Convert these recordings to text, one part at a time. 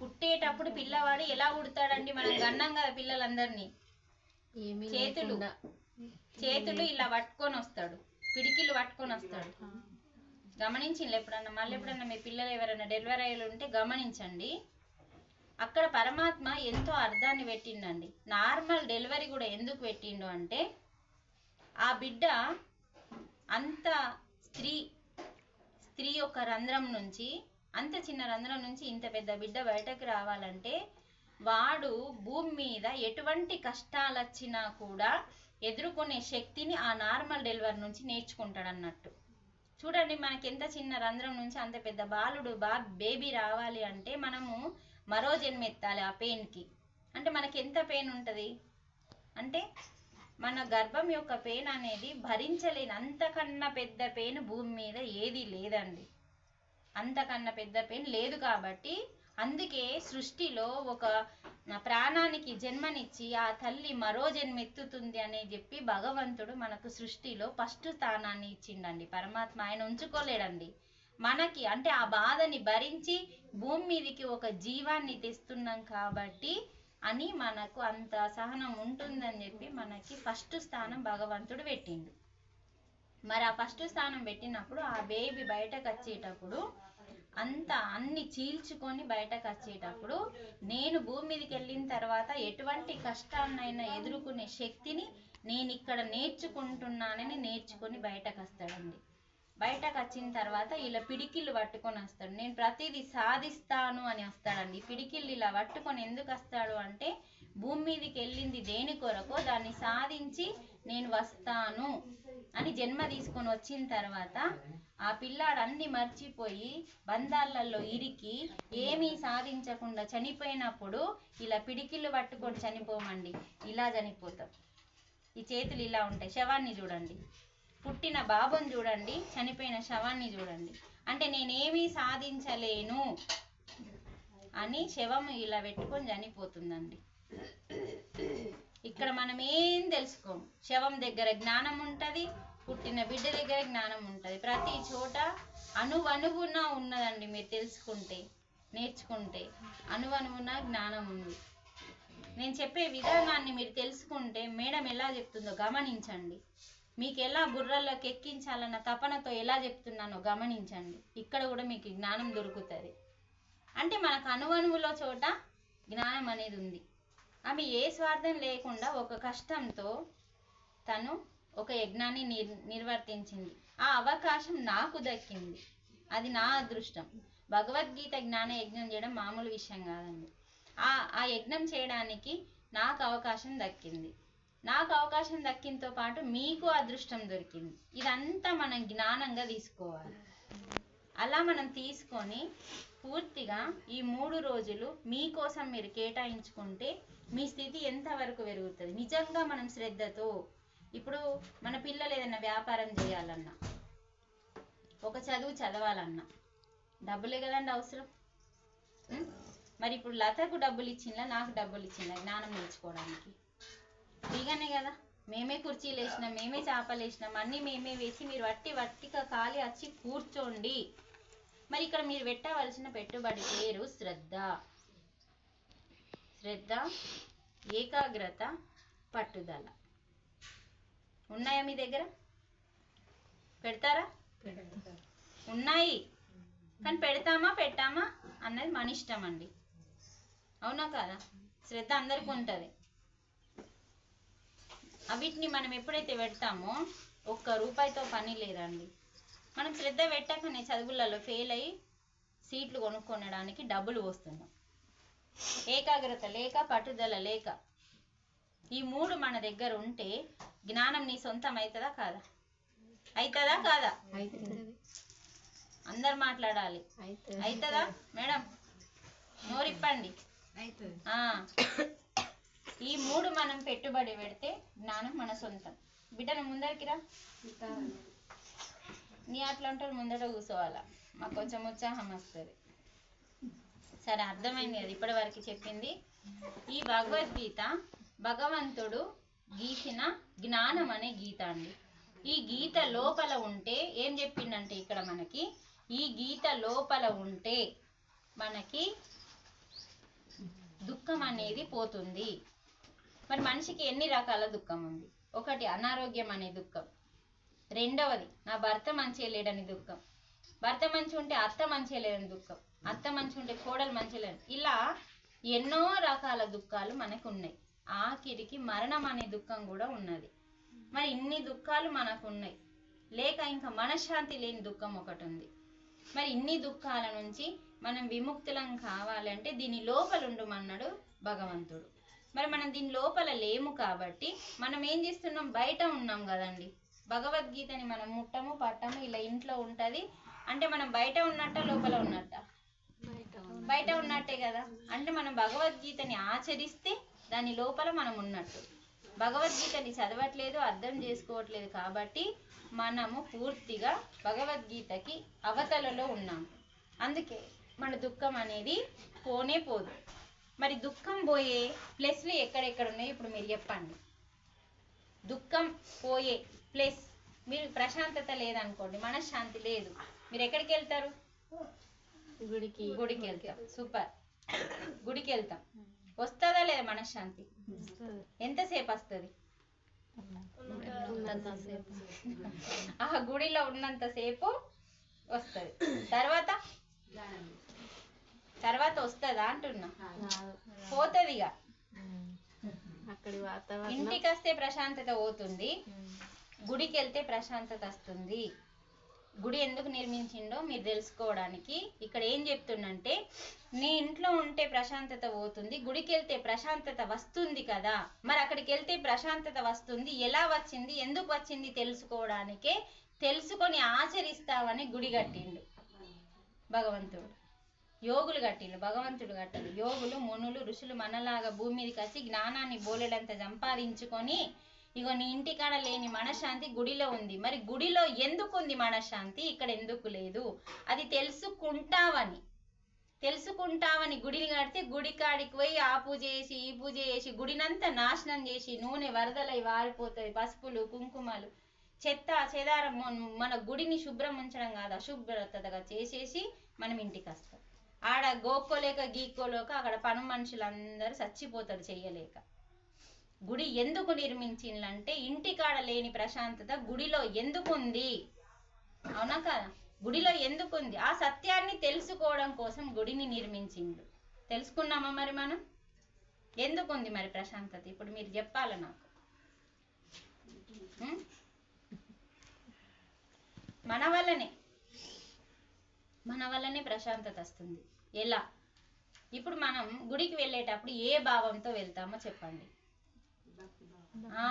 పుట్టేటప్పుడు పిల్లవాడు ఎలా పుడతాడండి మనం గన్నాం కదా పిల్లలందరినీ? చేతులు. చేతులు ఇలా పట్టుకొని వస్తాడు. పిడికిలు పట్టుకొని వస్తాడు. గమనించింది ఎప్పుడన్నా? మళ్ళీ ఎప్పుడన్నా మీ పిల్లలు ఎవరైనా డెలివరీ అయ్యి ఉంటే గమనించండి. అక్కడ పరమాత్మ ఎంతో అర్థాన్ని పెట్టిండండి నార్మల్ డెలివరీ కూడా ఎందుకు పెట్టిండు అంటే ఆ బిడ్డ అంత స్త్రీ స్త్రీ యొక్క రంధ్రం నుంచి అంత చిన్న రంధ్రం నుంచి ఇంత పెద్ద బిడ్డ బయటకు రావాలంటే వాడు భూమి మీద ఎటువంటి కష్టాలు వచ్చినా కూడా ఎదుర్కొనే శక్తిని ఆ నార్మల్ డెలివరీ నుంచి నేర్చుకుంటాడు అన్నట్టు చూడండి మనకి ఎంత చిన్న రంధ్రం నుంచి అంత పెద్ద బాలుడు బా బేబీ రావాలి అంటే మనము మరో జన్మ ఎత్తాలి ఆ పెయిన్కి. అంటే మనకి ఎంత పెయిన్ ఉంటుంది? అంటే మన గర్భం యొక్క పెయిన్ అనేది భరించలేని అంతకన్నా పెద్ద పెయిన్ భూమి మీద ఏది లేదండి. అంతకన్నా పెద్ద పెయిన్ లేదు కాబట్టి అందుకే సృష్టిలో ఒక ప్రాణానికి జన్మనిచ్చి ఆ తల్లి మరో జన్మెత్తుతుంది అని చెప్పి భగవంతుడు మనకు సృష్టిలో ఫస్ట్ స్థానాన్ని ఇచ్చిండండి. పరమాత్మ ఆయన ఉంచుకోలేడండి. మనకి అంటే ఆ బాధని భరించి భూమి మీదకి ఒక జీవాన్ని తెస్తున్నాం కాబట్టి అని మనకు అంత సహనం ఉంటుందని చెప్పి మనకి ఫస్ట్ స్థానం భగవంతుడు పెట్టిండు. మరి ఆ ఫస్ట్ స్థానం పెట్టినప్పుడు ఆ బేబీ బయటకు వచ్చేటప్పుడు అంత అన్ని చీల్చుకొని బయటకు వచ్చేటప్పుడు నేను భూమి మీదకి వెళ్ళిన తర్వాత ఎటువంటి కష్టాన్నైనా ఎదుర్కొనే శక్తిని నేను ఇక్కడ నేర్చుకుంటున్నానని నేర్చుకొని బయటకు వస్తాడండి. బయటకు వచ్చిన తర్వాత ఇలా పిడికిళ్ళు పట్టుకొని వస్తాడు. నేను ప్రతిదీ సాధిస్తాను అని వస్తాడండి. పిడికిళ్ళు ఇలా పట్టుకొని ఎందుకు వస్తాడు అంటే భూమి మీదకి వెళ్ళింది దేని కొరకో దాన్ని సాధించి నేను వస్తాను అని జన్మ తీసుకొని వచ్చిన తర్వాత ఆ పిల్లాడు అన్ని మర్చిపోయి బంధాలలో ఇరికి ఏమీ సాధించకుండా చనిపోయినప్పుడు ఇలా పిడికిళ్ళు పట్టుకొని చనిపోమండి. ఇలా చనిపోతాం. ఈ చేతులు ఇలా ఉంటాయి. శవాన్ని చూడండి. పుట్టిన బాబుని చూడండి చనిపోయిన శవాన్ని చూడండి. అంటే నేనేమీ సాధించలేను అని శవం ఇలా పెట్టుకొని చనిపోతుందండి. ఇక్కడ మనం ఏం తెలుసుకోము శవం దగ్గర జ్ఞానం ఉంటుంది పుట్టిన బిడ్డ దగ్గర జ్ఞానం ఉంటుంది. ప్రతి చోట అణువణువున ఉన్నదండి మీరు తెలుసుకుంటే నేర్చుకుంటే అణువణువున జ్ఞానం ఉంది. నేను చెప్పే విధానాన్ని మీరు తెలుసుకుంటే మేడం ఎలా చెప్తుందో గమనించండి. మీకు ఎలా బుర్రల్లోకి ఎక్కించాలన్న తపనతో ఎలా చెప్తున్నానో గమనించండి. ఇక్కడ కూడా మీకు జ్ఞానం దొరుకుతుంది. అంటే మనకు అనువనువులో చోట జ్ఞానం అనేది ఉంది. ఆమె ఏ స్వార్థం లేకుండా ఒక కష్టంతో తను ఒక యజ్ఞాన్ని నిర్ నిర్వర్తించింది. ఆ అవకాశం నాకు దక్కింది. అది నా అదృష్టం. భగవద్గీత జ్ఞాన యజ్ఞం చేయడం మామూలు విషయం కాదండి. ఆ ఆ యజ్ఞం చేయడానికి నాకు అవకాశం దక్కింది. నాకు అవకాశం దక్కినతో పాటు మీకు అదృష్టం దొరికింది. ఇదంతా మనం జ్ఞానంగా తీసుకోవాలి. అలా మనం తీసుకొని పూర్తిగా ఈ మూడు రోజులు మీకోసం మీరు కేటాయించుకుంటే మీ స్థితి ఎంతవరకు పెరుగుతుంది? నిజంగా మనం శ్రద్ధతో ఇప్పుడు మన పిల్లలు ఏదైనా వ్యాపారం చేయాలన్నా ఒక చదువు చదవాలన్నా డబ్బులే కదండి అవసరం. మరి ఇప్పుడు లతకు డబ్బులు ఇచ్చిందా నాకు డబ్బులు ఇచ్చిందా జ్ఞానం నేర్చుకోవడానికి. ఫ్రీగానే కదా. మేమే కుర్చీలు వేసినాం మేమే చేపలు వేసినాం అన్నీ మేమే వేసి మీరు వట్టి వట్టిగా ఖాళీ వచ్చి కూర్చోండి. మరి ఇక్కడ మీరు పెట్టవలసిన పెట్టుబడి పేరు శ్రద్ధ. శ్రద్ధ ఏకాగ్రత పట్టుదల. ఉన్నాయా మీ దగ్గర? పెడతారా? ఉన్నాయి. కానీ పెడతామా పెట్టామా అన్నది మన ఇష్టం అండి. అవునా కదా? శ్రద్ధ అందరికీ ఉంటుంది వీటిని మనం ఎప్పుడైతే పెడతామో ఒక్క రూపాయితో పని లేదండి. మనం శ్రద్ధ పెట్టకనే చదువులలో ఫెయిల్ అయ్యి సీట్లు కొనుక్కొనడానికి డబ్బులు వస్తున్నాం ఏకాగ్రత లేక పట్టుదల లేక. ఈ మూడు మన దగ్గర ఉంటే జ్ఞానం నీ సొంతం అవుతుందా కాదా? అవుతుందా కాదా? అందరు మాట్లాడాలి. అవుతుంది మేడం నోరిప్పండి. ఆ. ఈ మూడు మనం పెట్టుబడి పెడితే జ్ఞానం మన సొంతం. బిడ్డను ముందరికిరా నీ అట్లా ఉంటారు ముందట కూర్చోవాలా మాకు కొంచెం ఉత్సాహం వస్తుంది. సరే అర్థమైంది అది ఇప్పటి వరకు చెప్పింది. ఈ భగవద్గీత భగవంతుడు గీసిన జ్ఞానం అనే గీత అండి. ఈ గీత లోపల ఉంటే ఏం చెప్పిండంటే ఇక్కడ మనకి ఈ గీత లోపల ఉంటే మనకి దుఃఖం అనేది పోతుంది. మరి మనిషికి ఎన్ని రకాల దుఃఖం ఉంది? ఒకటి అనారోగ్యం అనే దుఃఖం. రెండవది నా భర్త మంచిగా లేడని దుఃఖం. భర్త మంచి ఉంటే అత్త మంచిగా లేదని దుఃఖం. అత్త మంచి ఉంటే కోడలు మంచిగా లేని ఇలా ఎన్నో రకాల దుఃఖాలు మనకు ఉన్నాయి. ఆఖరికి మరణం అనే దుఃఖం కూడా ఉన్నది. మరి ఇన్ని దుఃఖాలు మనకు ఉన్నాయి. లేక ఇంకా మనశ్శాంతి లేని దుఃఖం ఒకటి ఉంది. మరి ఇన్ని దుఃఖాల నుంచి మనం విముక్తులం కావాలంటే దీని లోపలుండమన్నాడు భగవంతుడు. మరి మనం దీని లోపల లేము కాబట్టి మనం ఏం చేస్తున్నాం? బయట ఉన్నాం కదండి. భగవద్గీతని మనం ముట్టము పట్టము ఇలా ఇంట్లో ఉంటది. అంటే మనం బయట ఉన్నట్ట లోపల ఉన్నట్ట? బయట ఉన్నట్టే. కదా. అంటే మనం భగవద్గీతని ఆచరిస్తే దాని లోపల మనం ఉన్నట్టు. భగవద్గీతని చదవట్లేదు అర్థం చేసుకోవట్లేదు కాబట్టి మనము పూర్తిగా భగవద్గీతకి అవతలలో ఉన్నాం అందుకే మన దుఃఖం అనేది పోనే పోదు. మరి దుఃఖం పోయే ప్లస్లు ఎక్కడెక్కడ ఉన్నాయో? ఇప్పుడు మీరు చెప్పండి. దుఃఖం పోయే ప్లస్ మీరు ప్రశాంతత లేదనుకోండి మనశ్శాంతి లేదు. మీరు ఎక్కడికి వెళ్తారు? గుడికి. గుడికి వెళ్తాం. సూపర్. గుడికి వెళ్తాం. వస్తుందా లేదా మనశ్శాంతి? ఎంతసేపు వస్తుంది? ఆ గుడిలో ఉన్నంతసేపు వస్తుంది. తర్వాత? తర్వాత వస్తుందా అంటున్నా. పోతుంది ఇక. అక్కడి వాతావరణం. ఇంటికి వస్తే ప్రశాంతత పోతుంది. గుడికి వెళ్తే ప్రశాంతత వస్తుంది. గుడి ఎందుకు నిర్మించిండో మీరు తెలుసుకోవడానికి ఇక్కడ ఏం చెప్తుండంటే నీ ఇంట్లో ఉంటే ప్రశాంతత పోతుంది గుడికి వెళ్తే ప్రశాంతత వస్తుంది కదా. మరి అక్కడికి వెళ్తే ప్రశాంతత వస్తుంది ఎలా వచ్చింది ఎందుకు వచ్చింది తెలుసుకోవడానికే తెలుసుకొని ఆచరిస్తావని గుడి కట్టిండు భగవంతుడు. యోగులు కట్టిండు భగవంతుడు కట్టిండు యోగులు మునులు ఋషులు మనలాగా భూమి మీదకి వచ్చి జ్ఞానాన్ని బోలెడంత సంపాదించుకొని ఇగో నీ ఇంటికాడ లేని మనశ్శాంతి గుడిలో ఉంది. మరి గుడిలో ఎందుకు ఉంది మనశ్శాంతి? ఇక్కడ ఎందుకు లేదు? అది తెలుసుకుంటావని. తెలుసుకుంటావని గుడిని కడితే గుడి కాడికి పోయి ఆ పూజ చేసి ఈ పూజ చేసి గుడినంతా నాశనం చేసి నూనె వరదలై వారిపోతాయి. పసుపులు కుంకుమలు చెత్త చెదారం మన- మన గుడిని శుభ్రం ఉంచడం కాదు అశుభ్రతగా చేసేసి మనం ఇంటికి వస్తాం. ఆడ గోక్కోలేక గీక్కోలేక అక్కడ పను మనుషులందరూ చచ్చిపోతారు చెయ్యలేక. గుడి ఎందుకు నిర్మించిందంటే ఇంటికాడ లేని ప్రశాంతత గుడిలో ఎందుకు ఉంది అవునా కదా? గుడిలో ఎందుకు ఉంది ఆ సత్యాన్ని తెలుసుకోవడం కోసం గుడిని నిర్మించిండు. తెలుసుకున్నామా మరి మనం? ఎందుకుంది మరి ప్రశాంతత? ఇప్పుడు మీరు చెప్పాలి నాకు? మన వల్లనే. మన వల్లనే ప్రశాంతత వస్తుంది. ఎలా? ఇప్పుడు మనం గుడికి వెళ్ళేటప్పుడు ఏ భావంతో వెళ్తామో చెప్పండి. ఆ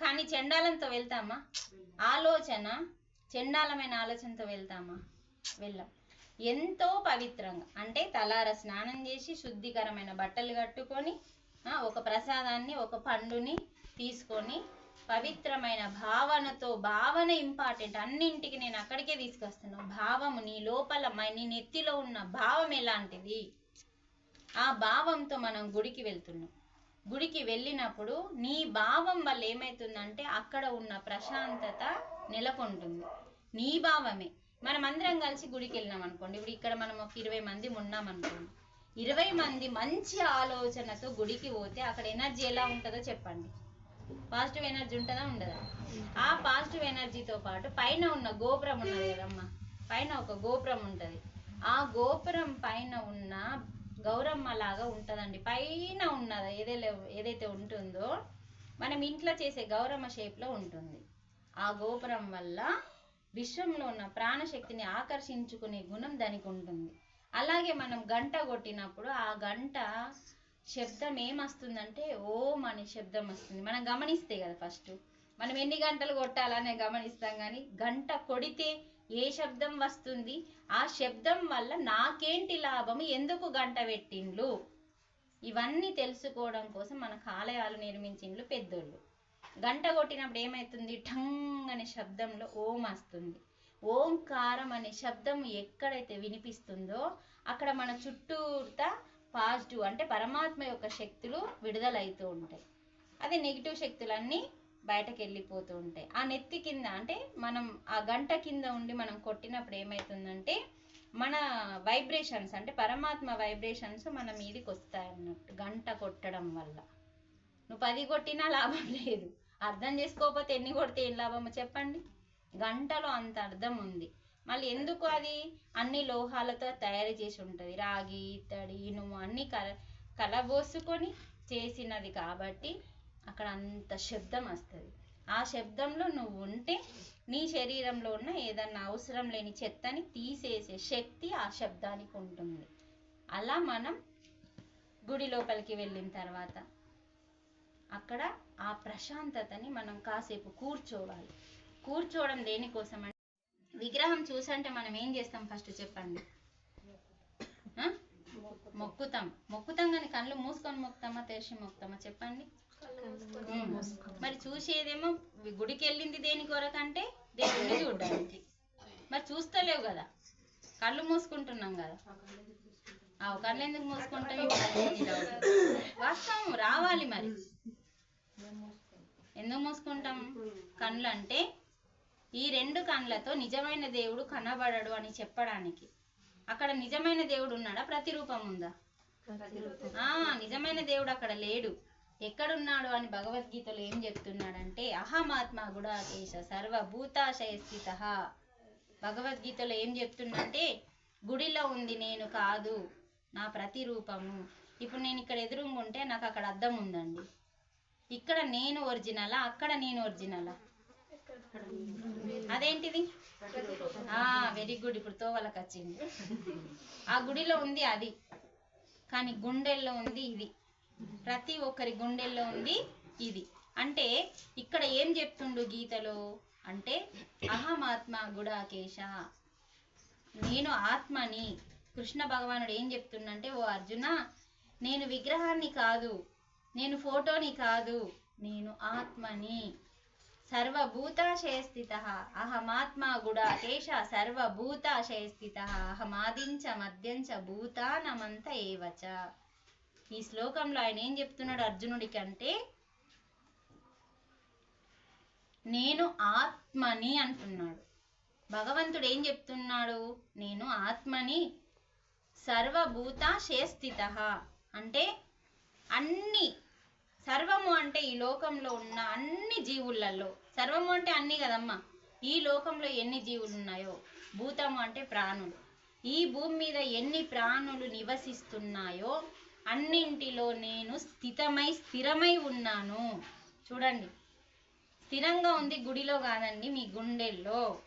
కానీ చండాలంతో వెళ్తామా? ఆలోచన చండాలమైన ఆలోచనతో వెళ్తామా? వెళ్ళాం. ఎంతో పవిత్రంగా అంటే తలార స్నానం చేసి శుద్ధికరమైన బట్టలు కట్టుకొని ఒక ప్రసాదాన్ని ఒక పండుని తీసుకొని పవిత్రమైన భావనతో భావన ఇంపార్టెంట్ అన్నింటికి నేను అక్కడికే తీసుకొస్తున్నాను భావము నీ లోపల నీ నెత్తిలో ఉన్న భావం ఎలాంటిది? ఆ భావంతో మనం గుడికి వెళ్తున్నాం. గుడికి వెళ్ళినప్పుడు నీ భావం వల్ల ఏమవుతుందంటే అక్కడ ఉన్న ప్రశాంతత నెలకొంటుంది. నీ భావమే. మనం అందరం కలిసి గుడికి వెళ్ళినాం అనుకోండి. ఇప్పుడు ఇక్కడ మనం ఒక ఇరవై మంది ఉన్నాం అనుకోండి. ఇరవై మంది మంచి ఆలోచనతో గుడికి పోతే అక్కడ ఎనర్జీ ఎలా ఉంటుందో చెప్పండి. పాజిటివ్ ఎనర్జీ ఉంటుందా ఉండదా? ఆ పాజిటివ్ ఎనర్జీతో పాటు పైన ఉన్న గోపురం ఉన్నది కదమ్మా పైన ఒక గోపురం ఉంటుంది. ఆ గోపురం పైన ఉన్న గౌరమ్మ లాగా ఉంటుందండి. పైన ఉన్నది ఏదైతే ఏదైతే ఉంటుందో మనం ఇంట్లో చేసే గౌరమ్మ షేప్లో లో ఉంటుంది. ఆ గోపురం వల్ల విశ్వంలో ఉన్న ప్రాణశక్తిని ఆకర్షించుకునే గుణం దానికి ఉంటుంది. అలాగే మనం గంట కొట్టినప్పుడు ఆ గంట శబ్దం ఏమొస్తుందంటే ఓం అనే శబ్దం వస్తుంది. మనం గమనిస్తే కదా ఫస్ట్. మనం ఎన్ని గంటలు కొట్టాలనే గమనిస్తాం కానీ గంట కొడితే ఏ శబ్దం వస్తుంది? ఆ శబ్దం వల్ల నాకేంటి లాభం ఎందుకు గంట పెట్టిండ్లు? ఇవన్నీ తెలుసుకోవడం కోసం మన ఆలయాలు నిర్మించిండ్లు పెద్దోళ్ళు. గంట కొట్టినప్పుడు ఏమవుతుంది ఠంగ్ అనే శబ్దంలో ఓం వస్తుంది. ఓంకారం అనే శబ్దం ఎక్కడైతే వినిపిస్తుందో అక్కడ మన చుట్టూతా పాజిటివ్ అంటే పరమాత్మ యొక్క శక్తులు విడుదలవుతూ ఉంటాయి. అదే నెగిటివ్ శక్తులన్నీ బయటకు వెళ్ళిపోతూ ఉంటాయి. ఆ నెత్తి కింద అంటే మనం ఆ గంట కింద ఉండి మనం కొట్టినప్పుడు ఏమవుతుందంటే మన వైబ్రేషన్స్ అంటే పరమాత్మ వైబ్రేషన్స్ మన మీదకి వస్తాయి అన్నట్టు గంట కొట్టడం వల్ల. నువ్వు పది కొట్టినా లాభం లేదు. అర్థం చేసుకోకపోతే ఎన్ని కొడితే ఏం లాభమో చెప్పండి? గంటలో అంత అర్థం ఉంది. మళ్ళీ ఎందుకు అది? అన్ని లోహాలతో తయారు చేసి ఉంటుంది. రాగి ఇత్తడి ఇనుము అన్ని కల కలబోసుకొని చేసినది కాబట్టి అక్కడ అంత శబ్దం వస్తుంది. ఆ శబ్దంలో నువ్వు ఉంటే నీ శరీరంలో ఉన్న ఏదన్నా అవసరం లేని చెత్తని తీసేసే శక్తి ఆ శబ్దానికి ఉంటుంది. అలా మనం గుడి లోపలికి వెళ్ళిన తర్వాత అక్కడ ఆ ప్రశాంతతని మనం కాసేపు కూర్చోవాలి. కూర్చోవడం దేనికోసం అంటే విగ్రహం చూసంటే మనం ఏం చేస్తాం ఫస్ట్ చెప్పండి? మొక్కుతాం. మొక్కుతాం కానీ కళ్ళు మూసుకొని మొక్కుతామా తెరిచి మొక్కుతామా? చెప్పండి. మరి చూసేదేమో గుడికి వెళ్ళింది దేని కొరకంటే దేవుడిని చూడడానికి. మరి చూస్తలేవు కదా. కళ్ళు మూసుకుంటున్నాం కదా. ఆ కళ్ళు ఎందుకు మూసుకుంటాం. వాస్తవం రావాలి మరి. ఎందుకు మూసుకుంటాం? కళ్ళు అంటే ఈ రెండు కళ్ళతో నిజమైన దేవుడు కనబడడు అని చెప్పడానికి. అక్కడ నిజమైన దేవుడు ఉన్నాడా? ప్రతిరూపం ఉందా? ఆ నిజమైన దేవుడు అక్కడ లేడు. ఎక్కడున్నాడు అని భగవద్గీతలో ఏం చెప్తున్నాడంటే అహమాత్మ గుడాకేశ సర్వభూతాశయ స్థిత భగవద్గీతలో ఏం చెప్తుందంటే గుడిలో ఉంది నేను కాదు నా ప్రతిరూపము. ఇప్పుడు నేను ఇక్కడ ఎదురుగా ఉంటే నాకు అక్కడ అద్దం ఉందండి. ఇక్కడ నేను ఒరిజినలా? అక్కడ నేను ఒరిజినలా? అదేంటిది? ఆ వెరీ గుడ్ ఇప్పుడు తోవలకు వచ్చింది. ఆ గుడిలో ఉంది అది. కానీ గుండెల్లో ఉంది ఇది. ప్రతి ఒక్కరి గుండెల్లో ఉంది ఇది. అంటే ఇక్కడ ఏం చెప్తుండు గీతలో? అంటే అహమాత్మ గుడాకేశ. నేను ఆత్మని. కృష్ణ భగవానుడు ఏం చెప్తుండంటే ఓ అర్జున నేను విగ్రహాన్ని కాదు. నేను ఫోటోని కాదు. నేను ఆత్మని. సర్వభూతాశయస్థిత అహమాత్మా అహమాత్మ గుడాకేశ సర్వభూతాశయస్థిత అహమాదించ మద్యంచ భూతానమంత ఏవచ. ఈ శ్లోకంలో ఆయన ఏం చెప్తున్నాడు అర్జునుడికి అంటే నేను ఆత్మని అంటున్నాడు. భగవంతుడు ఏం చెప్తున్నాడు? నేను ఆత్మని సర్వభూతాశయస్థిత అంటే అన్ని సర్వము అంటే ఈ లోకంలో ఉన్న అన్ని జీవులలో సర్వము అంటే అన్ని కదమ్మా? ఈ లోకంలో ఎన్ని జీవులు ఉన్నాయో భూతము అంటే ప్రాణులు. ఈ భూమి మీద ఎన్ని ప్రాణులు నివసిస్తున్నాయో అన్నింటిలో నేను స్థితమై స్థిరమై ఉన్నాను. చూడండి. స్థిరంగా ఉంది గుడిలో కాదండి మీ గుండెల్లో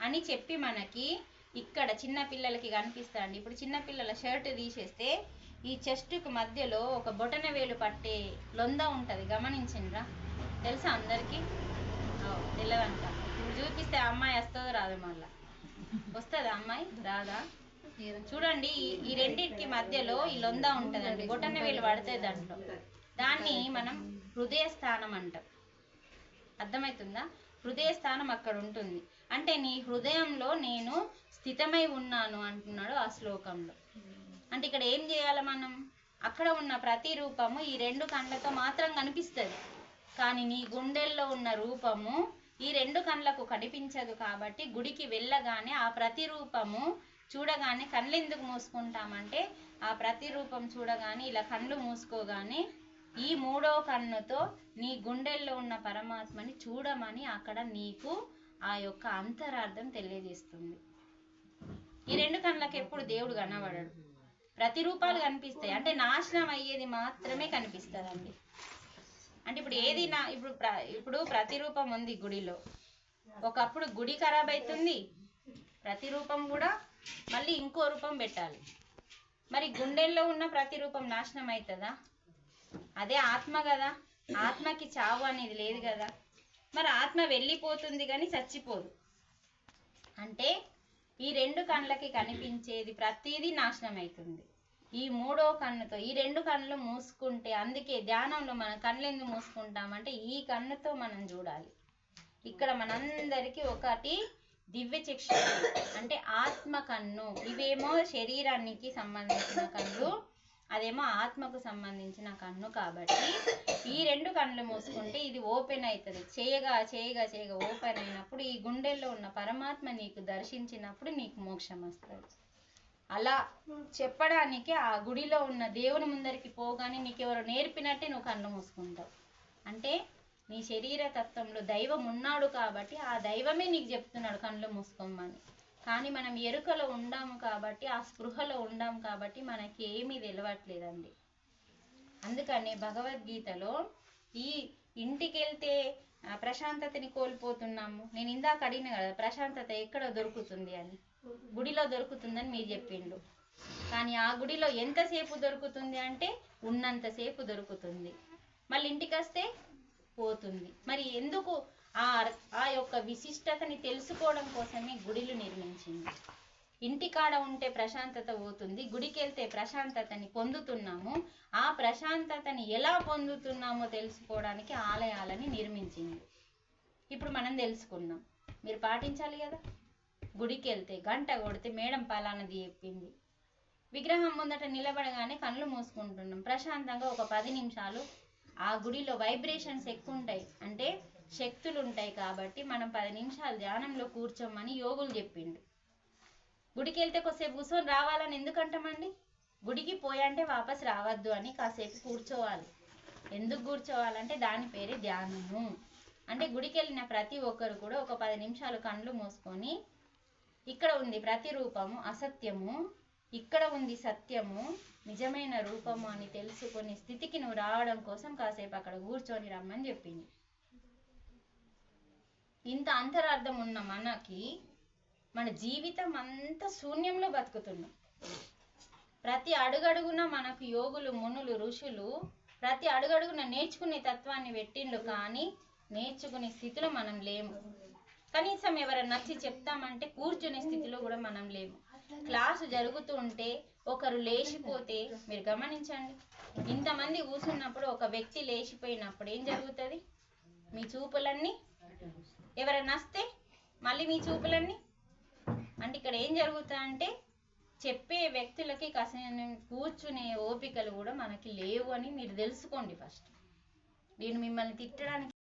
అని చెప్పి మనకి ఇక్కడ చిన్న పిల్లలకి కనిపిస్తాండి ఇప్పుడు చిన్నపిల్లల షర్ట్ తీసేస్తే ఈ చెస్ట్కు మధ్యలో ఒక బొటన వేలు పట్టే లొంద ఉంటుంది. గమనించిండ్రా? తెలుసా అందరికి? తెలియదంట ఇప్పుడు చూపిస్తే అమ్మాయి వస్తుందో రాదు మళ్ళా. వస్తుందా అమ్మాయి? రాదా? చూడండి ఈ- రెండింటికి మధ్యలో ఈ లొంద ఉంటదండి. బొటన వేలు పడితే దాంట్లో. దాన్ని మనం హృదయ స్థానం అంటాం. అర్థమవుతుందా హృదయ స్థానం అక్కడ ఉంటుంది. అంటే నీ హృదయంలో నేను స్థితమై ఉన్నాను అంటున్నాడు ఆ శ్లోకంలో. అంటే ఇక్కడ ఏం చేయాలి మనం? అక్కడ ఉన్న ప్రతి రూపము ఈ రెండు కళ్ళతో మాత్రం కనిపిస్తుంది. కానీ నీ గుండెల్లో ఉన్న రూపము ఈ రెండు కండ్లకు కనిపించదు కాబట్టి గుడికి వెళ్ళగానే ఆ ప్రతిరూపము చూడగానే కళ్ళు ఎందుకు మూసుకుంటామంటే ఆ ప్రతిరూపం చూడగానే ఇలా కళ్ళు మూసుకోగానే ఈ మూడో కన్నుతో నీ గుండెల్లో ఉన్న పరమాత్మని చూడమని అక్కడ నీకు ఆ యొక్క అంతరార్థం తెలియజేస్తుంది. ఈ రెండు కళ్ళకి ఎప్పుడు దేవుడు కనబడడు. ప్రతిరూపాలు కనిపిస్తాయి. అంటే నాశనం అయ్యేది మాత్రమే కనిపిస్తుందండి. అంటే ఇప్పుడు ఏది నా ఇప్పుడు ఇప్పుడు ప్రతిరూపం ఉంది గుడిలో. ఒకప్పుడు గుడి ఖరాబ్ అవుతుంది ప్రతిరూపం కూడా మళ్ళీ ఇంకో రూపం పెట్టాలి. మరి గుండెల్లో ఉన్న ప్రతిరూపం నాశనం అవుతుందా అదే ఆత్మ కదా. ఆత్మకి చావు అనేది లేదు కదా. మరి ఆత్మ వెళ్ళిపోతుంది కానీ చచ్చిపోదు. అంటే ఈ రెండు కళ్ళకి కనిపించేది ప్రతిదీ నాశనం అవుతుంది ఈ మూడో కన్నుతో ఈ రెండు కళ్ళు మూసుకుంటే అందుకే ధ్యానంలో మనం కళ్ళు ఎందుకు మూసుకుంటామంటే ఈ కన్నుతో మనం చూడాలి. ఇక్కడ మనందరికీ ఒకటి దివ్య చక్షు అంటే ఆత్మ కన్ను. ఇవేమో శరీరానికి సంబంధించిన కళ్ళు అదేమో ఆత్మకు సంబంధించిన కన్ను కాబట్టి ఈ రెండు కళ్ళు మూసుకుంటే ఇది ఓపెన్ అవుతుంది. చేయగా చేయగా చేయగా ఓపెన్ అయినప్పుడు ఈ గుండెల్లో ఉన్న పరమాత్మ నీకు దర్శించినప్పుడు నీకు మోక్షం వస్తుంది. అలా చెప్పడానికి ఆ గుడిలో ఉన్న దేవుని ముందరికి పోగానే నీకు నేర్పినట్టే నువ్వు కళ్ళు మూసుకుంటావు. అంటే నీ శరీర తత్వంలో దైవం ఉన్నాడు కాబట్టి ఆ దైవమే నీకు చెప్తున్నాడు కళ్ళు మూసుకోమని. కానీ మనం ఎరుకలో ఉండాము కాబట్టి ఆ స్పృహలో ఉండాం కాబట్టి మనకి ఏమీ తెలియట్లేదండి అందుకని భగవద్గీతలో ఈ ఇంటికి వెళ్తే ప్రశాంతతని కోల్పోతున్నాము. నేను ఇందాక అడిగిన కదా ప్రశాంతత ఎక్కడ దొరుకుతుంది అని? గుడిలో దొరుకుతుందని మీరు చెప్పిండు కానీ ఆ గుడిలో ఎంతసేపు దొరుకుతుంది అంటే ఉన్నంతసేపు దొరుకుతుంది. మళ్ళీ ఇంటికి వస్తే పోతుంది. మరి ఎందుకు ఆ ఆ యొక్క విశిష్టతని తెలుసుకోవడం కోసమే గుడిలు నిర్మించింది. ఇంటికాడ ఉంటే ప్రశాంతత పోతుంది గుడికి వెళ్తే ప్రశాంతతని పొందుతున్నాము. ఆ ప్రశాంతతని ఎలా పొందుతున్నామో తెలుసుకోవడానికి ఆలయాలని నిర్మించింది. ఇప్పుడు మనం తెలుసుకున్నాం మీరు పాటించాలి కదా? గుడికి వెళ్తే గంట కొడితే మేడం పలానది చెప్పింది. విగ్రహం ముందట నిలబడగానే కళ్ళు మూసుకుంటున్నాం. ప్రశాంతంగా ఒక పది నిమిషాలు ఆ గుడిలో వైబ్రేషన్స్ ఎక్కువ ఉంటాయి అంటే శక్తులు ఉంటాయి కాబట్టి మనం పది నిమిషాలు ధ్యానంలో కూర్చోమని యోగులు చెప్పిండు. గుడికి వెళ్తే కొద్దిసేపు కూర్చొని రావాలని ఎందుకంటామండి? గుడికి పోయంటే వాపస్ రావద్దు అని కాసేపు కూర్చోవాలి. ఎందుకు కూర్చోవాలంటే దాని పేరే ధ్యానము. అంటే గుడికి వెళ్ళిన ప్రతి ఒక్కరు కూడా ఒక పది నిమిషాలు కండ్లు మూసుకొని ఇక్కడ ఉంది ప్రతిరూపము అసత్యము ఇక్కడ ఉంది సత్యము నిజమైన రూపము అని తెలుసుకొని స్థితికి నువ్వు రావడం కోసం కాసేపు అక్కడ కూర్చొని రమ్మని చెప్పింది ఇంత అంతరార్థం ఉన్న మనకి మన జీవితం అంతా శూన్యంలో బతుకుతున్నాం. ప్రతి అడుగడుగున మనకు యోగులు మునులు ఋషులు ప్రతి అడుగడుగున నేర్చుకునే తత్వాన్ని పెట్టిండు కానీ నేర్చుకునే స్థితిలో మనం లేము. కనీసం ఎవరైనా నచ్చి చెప్తామంటే కూర్చునే స్థితిలో కూడా మనం లేము. క్లాసు జరుగుతూ ఉంటే ఒకరు లేచిపోతే మీరు గమనించండి. ఇంతమంది కూర్చున్నప్పుడు ఒక వ్యక్తి లేచిపోయినప్పుడు ఏం జరుగుతుంది? మీ చూపులన్నీ ఎవరైనా వస్తే మళ్ళీ మీ చూపులన్నీ? అంటే ఇక్కడ ఏం జరుగుతుందంటే చెప్పే వ్యక్తులకి కాసిన కూర్చునే ఓపికలు కూడా మనకి లేవు అని మీరు తెలుసుకోండి ఫస్ట్. నేను మిమ్మల్ని తిట్టడానికి